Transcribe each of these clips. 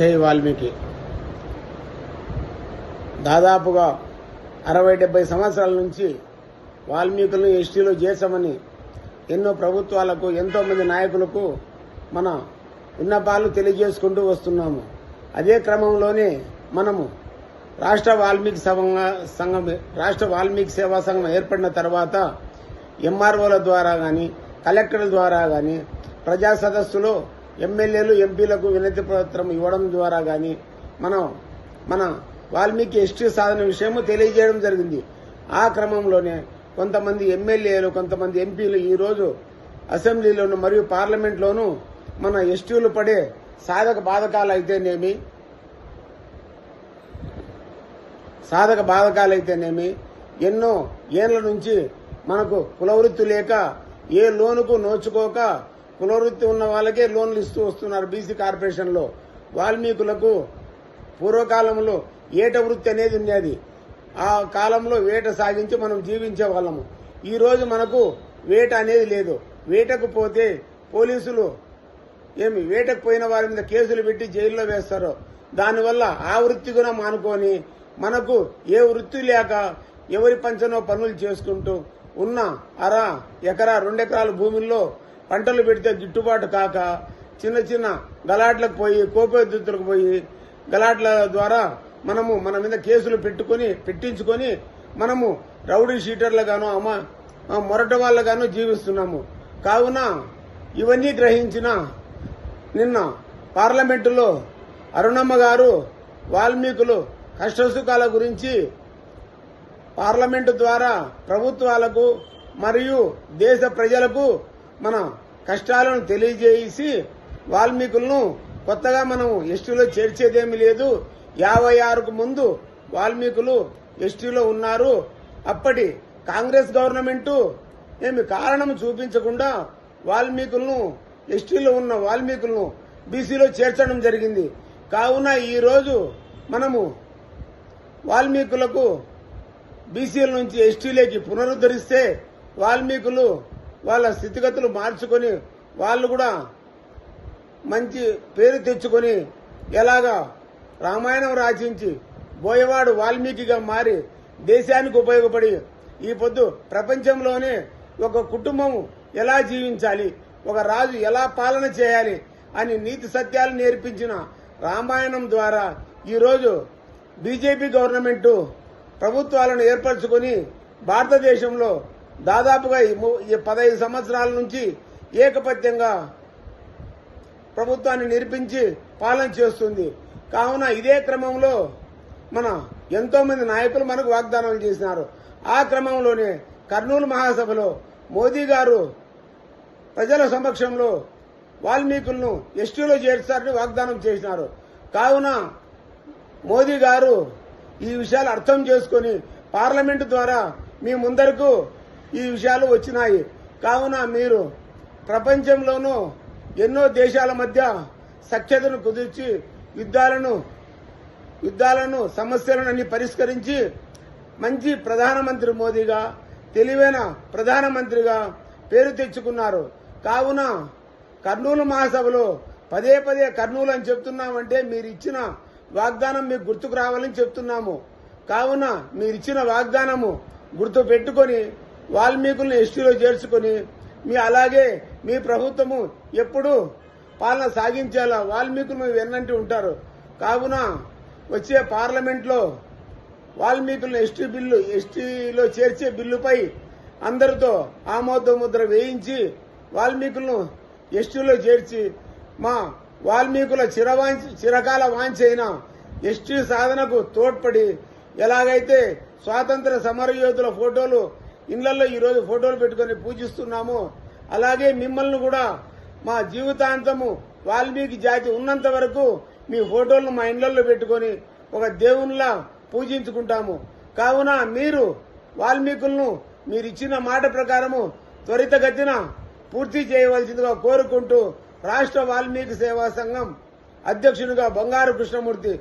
జై వాల్మీకి. దాదాపుగా అరవై డెబ్బై సంవత్సరాల నుంచి వాల్మీకులను ఎస్టీలో చేశామని ఎన్నో ప్రభుత్వాలకు ఎంతోమంది నాయకులకు మన విన్నపాలు తెలియజేసుకుంటూ వస్తున్నాము. అదే క్రమంలోనే మనము రాష్ట్ర వాల్మీకి సంఘం రాష్ట్ర వాల్మీకి సేవా సంఘం ఏర్పడిన తర్వాత ఎంఆర్ఓల ద్వారా కానీ కలెక్టర్ల ద్వారా కానీ ప్రజా సదస్సులో ఎమ్మెల్యేలు ఎంపీలకు వినతి పత్రం ఇవ్వడం ద్వారా కానీ మనం మన వాల్మీకి ఎస్టీ సాధన విషయము తెలియజేయడం జరిగింది. ఆ క్రమంలోనే కొంతమంది ఎమ్మెల్యేలు కొంతమంది ఎంపీలు ఈరోజు అసెంబ్లీలోను మరియు పార్లమెంట్లోనూ మన ఎస్టీలు పడే సాధక బాధకాలు అయితేనేమి సాధక బాధకాలైతేనేమి ఎన్నో ఏళ్ళ నుంచి మనకు కులవృత్తి లేక ఏ లోనుకు నోచుకోక పునరుత్తి ఉన్న వాళ్ళకే లోన్లు ఇస్తూ వస్తున్నారు బీసీ కార్పొరేషన్లో వాల్మీకులకు పూర్వకాలంలో ఏట వృత్తి అనేది ఉండేది ఆ కాలంలో వేట సాగించి మనం జీవించే వాళ్ళము. ఈ రోజు మనకు వేట అనేది లేదు. వేటకు పోతే పోలీసులు ఏమి వేటకు పోయిన వారి మీద కేసులు పెట్టి జైల్లో వేస్తారు దానివల్ల ఆ వృత్తి కూడా మానుకొని మనకు ఏ వృత్తి లేక ఎవరి పంచనో పనులు చేసుకుంటూ ఉన్న అర ఎకరా రెండెకరాల భూముల్లో పంటలు పెడితే గిట్టుబాటు కాక చిన్న చిన్న గలాట్లకు పోయి కోకోద్దుతులకు పోయి గలాట్ల ద్వారా మనము మన మీద కేసులు పెట్టుకొని పెట్టించుకొని మనము రౌడీ షీటర్లుగాను అమ్మ మొరట వాళ్ళ గాను జీవిస్తున్నాము. కావున ఇవన్నీ గ్రహించిన నిన్న పార్లమెంటులో అరుణమ్మ గారు వాల్మీకులు కష్టసుఖాల గురించి పార్లమెంటు ద్వారా ప్రభుత్వాలకు మరియు దేశ ప్రజలకు మన కష్టాలను తెలియజేసి వాల్మీకులను కొత్తగా మనం ఎస్టీలో చేర్చేదేమీ లేదు. యాభై ఆరుకు ముందు వాల్మీకులు ఎస్టీలో ఉన్నారు. అప్పటి కాంగ్రెస్ గవర్నమెంటు ఏమి కారణం చూపించకుండా వాల్మీకులను ఎస్టీలో ఉన్న వాల్మీకులను బీసీలో చేర్చడం జరిగింది. కావున ఈరోజు మనము వాల్మీకులకు బీసీల నుంచి ఎస్టీలోకి పునరుద్ధరిస్తే వాల్మీకులు వాళ్ళ స్థితిగతులు మార్చుకొని వాళ్ళు కూడా మంచి పేరు తెచ్చుకొని ఎలాగా రామాయణం రాచించి బోయవాడు వాల్మీకిగా మారి దేశానికి ఉపయోగపడి ఈ పొద్దు ప్రపంచంలోనే ఒక కుటుంబం ఎలా జీవించాలి ఒక రాజు ఎలా పాలన చేయాలి అని నీతి సత్యాలు నేర్పించిన రామాయణం ద్వారా ఈరోజు బీజేపీ గవర్నమెంటు ప్రభుత్వాలను ఏర్పరచుకొని భారతదేశంలో దాదాపుగా ఈ ఈ పదహైదు సంవత్సరాల నుంచి ఏకపత్యంగా ప్రభుత్వాన్ని నిర్మించి పాలన చేస్తుంది. కావున ఇదే క్రమంలో మన ఎంతో మంది నాయకులు మనకు వాగ్దానాలు చేసినారు. ఆ క్రమంలోనే కర్నూలు మహాసభలో మోదీ గారు ప్రజల సమక్షంలో వాల్మీకులను ఎస్టీలో చేర్చారని వాగ్దానం చేసినారు. కావున మోదీ గారు ఈ విషయాలు అర్థం చేసుకొని పార్లమెంటు ద్వారా మీ ముందరకు ఈ విషయాలు వచ్చినాయి. కావున మీరు ప్రపంచంలోనూ ఎన్నో దేశాల మధ్య సఖ్యతను కుదిర్చి యుద్ధాలను యుద్ధాలను సమస్యలను అన్ని పరిష్కరించి మంచి ప్రధానమంత్రి మోదీగా తెలివైన ప్రధానమంత్రిగా పేరు తెచ్చుకున్నారు. కావున కర్నూలు మహాసభలో పదే పదే కర్నూలు అని చెప్తున్నామంటే మీరు ఇచ్చిన వాగ్దానం మీకు గుర్తుకు రావాలని చెప్తున్నాము. కావున మీరిచ్చిన వాగ్దానము గుర్తు పెట్టుకొని వాల్మీకులను ఎస్టీలో చేర్చుకొని మీ అలాగే మీ ప్రభుత్వము ఎప్పుడు పాలన సాగించేలా వాల్మీకులు వెన్నంటి ఉంటారు. కావున వచ్చే పార్లమెంట్లో వాల్మీకులను ఎస్టీ బిల్లు ఎస్టీలో చేర్చే బిల్లుపై అందరితో ఆమోద ముద్ర వేయించి వాల్మీకులను ఎస్టీలో చేర్చి మా వాల్మీకుల చిరవాంఛ చిరకాల వాంఛైన ఎస్టీ సాధనకు తోడ్పడి ఎలాగైతే స్వాతంత్ర సమరయోధుల ఫోటోలు ఇళ్ళలో ఈరోజు ఫోటోలు పెట్టుకొని పూజిస్తున్నాము. అలాగే మిమ్మల్ని కూడా మా జీవితాంతము వాల్మీకి జాతి ఉన్నంత వరకు మీ ఫోటోలను మా ఇళ్ళలో పెట్టుకొని ఒక దేవునిలా పూజించుకుంటాము. కావున మీరు వాల్మీకులను మీరు ఇచ్చిన మాట ప్రకారము త్వరితగతిన పూర్తి చేయవలసిందిగా కోరుకుంటూ రాష్ట్ర వాల్మీకి సేవా సంఘం అధ్యక్షునిగా బంగారు కృష్ణమూర్తి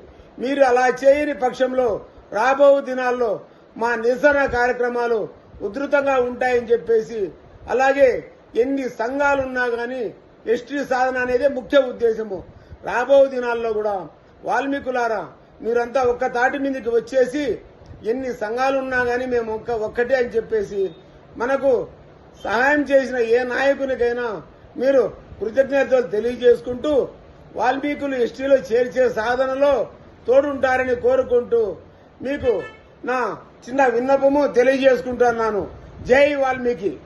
మీరు అలా చేయని పక్షంలో రాబో దినాల్లో మా నిరసన కార్యక్రమాలు ఉధృతంగా ఉంటాయని చెప్పేసి అలాగే ఎన్ని సంఘాలున్నా కానీ ఎస్టీ సాధన అనేదే ముఖ్య ఉద్దేశము. రాబో దినాల్లో కూడా వాల్మీకులారా మీరంతా ఒక్క తాటి మీదకి వచ్చేసి ఎన్ని సంఘాలు ఉన్నా గానీ మేము ఒక్క ఒక్కటే అని చెప్పేసి మనకు సహాయం చేసిన ఏ నాయకునికైనా మీరు కృతజ్ఞతలు తెలియజేసుకుంటూ వాల్మీకులు ఎస్టీలో చేర్చే సాధనలో తోడుంటారని కోరుకుంటూ మీకు నా చిన్న విన్నపము తెలియజేసుకుంటున్నాను. జై వాల్మీకి.